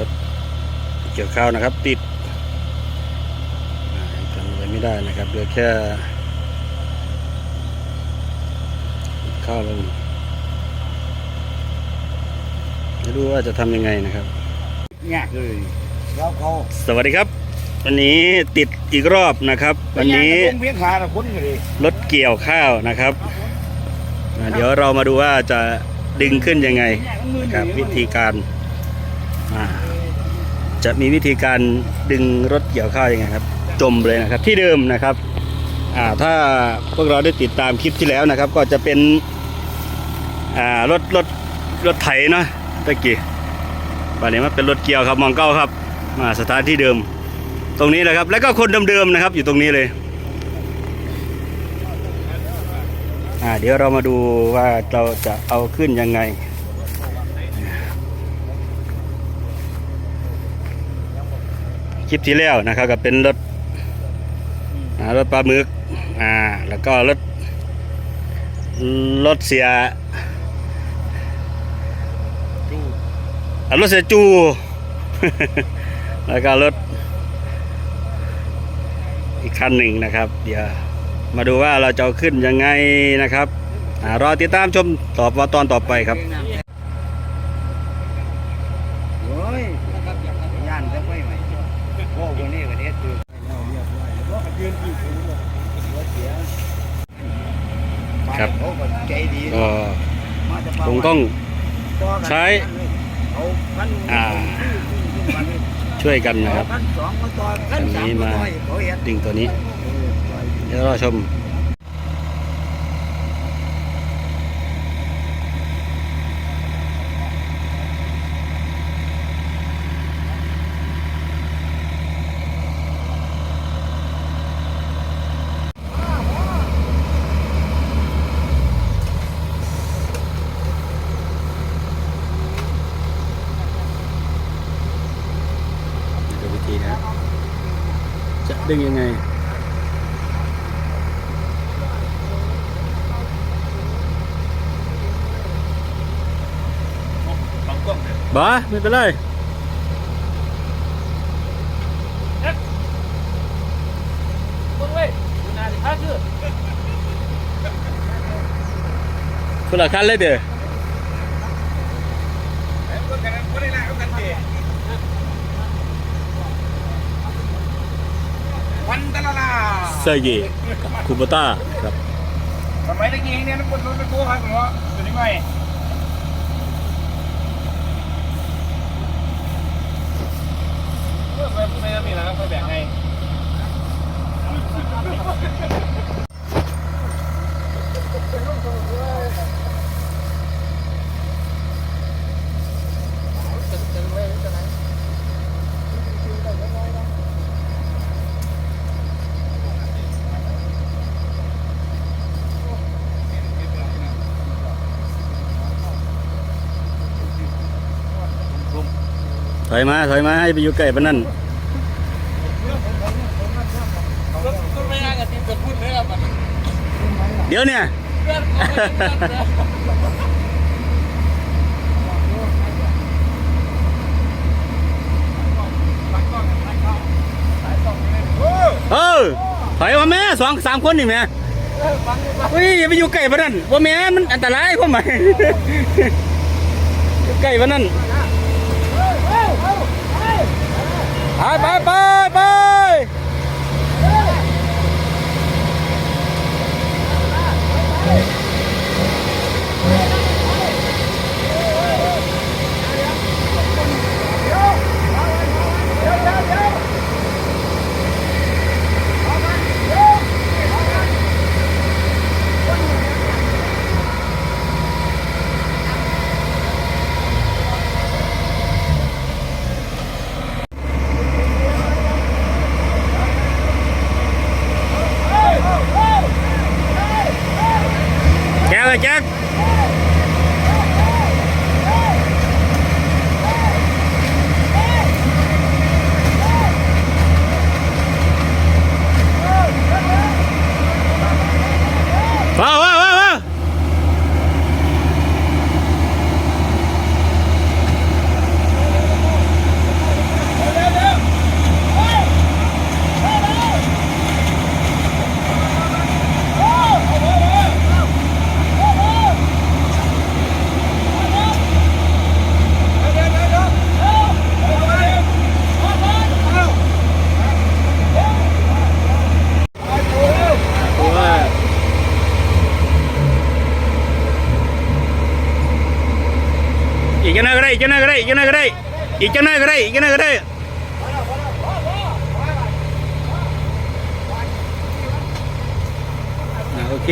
รถเกี่ยวข้าวนะครับ ติดอ่าทำอะไรไม่ได้นะครับเหลือแค่ติดข้าวลงไม่รู้ว่าจะทำยังไงนะครับยากเลยเราเขาสวัสดีครับ วันนี้ติดอีกรอบนะครับ วันนี้เพียงขาเราพ้นเลยรถเกี่ยวข้าวนะครับอ่าเดี๋ยวเรามาดูว่าจะดึงขึ้นยังไงนะครับวิธีการอ่า จะมีวิธีการดึงรถเกี่ยวข้าวยังไงครับ จมเลยนะครับ ที่เดิมนะครับอ่าถ้าพวกเราได้ติดตามคลิปที่แล้วนะครับ ก็จะเป็นอ่ารถรถรถไถเนาะตะกี้วันนี้มันเป็นรถเกี่ยวครับมองเก้าครับมาสถานที่เดิม ตรงนี้นะครับ แล้วก็คนเดิมๆนะครับ อยู่ตรงนี้เลยอ่าเดี๋ยวเรามาดูว่าเราจะเอาขึ้นยังไง คลิปที่แล้วนะครับก็เป็นรถรถปลาหมึกอ่าแล้วก็รถรถเสียรถเสียจู แล้วก็รถอีกคันหนึ่งนะครับ เดี๋ยวมาดูว่าเราจะขึ้นยังไงนะครับรอติดตามชมต่อตอนต่อไปครับ โอ้ยย่านจะไม่ไหวโอ้วันนี้วันนี้คือยืนอยู่เสีย ครับเขาก็ใจดีก็คงต้องใช้เอาพันอ่าช่วยกันนะครับพันสองมาต่อพันสามมาต่อยเขาเห็นดึงตัวนี้ เดี๋ยวรอชม ดึงยังไง บ้าไม่เป็นไรคนละคันเลยเด้อ วันตะละลา เซอร์ยีคูโบต้าครับสมัยตะกี้เนี่ยนักบอลรถไปโก้ครับผมว่าตัวนี้ไม่เพื่อไปพูดในนั้นมีนะครับไปแบ่งให้ ถอยมา ถอยมา ให้ไปอยู่ใกล้ปานนั่นเดี๋ยวเนี่ยเพื่อนเขาไม่ได้เออถอยมาแม่สองสามคนนี่แม่เฮ้ยอย่าไปอยู่ใกล้ปานนั่นว่าแม่มันอันตรายพ่อหมายอยู่ใกล้ปานนั่น นไปไปไปไปแกเลยแจ็คว้าวว้าวว้าวว้าว อีกจังหน่อยก็ได้อีกจังหน่อยก็ได้อีกจังหน่อยก็ได้อีกจังหน่อยก็ได้โอเค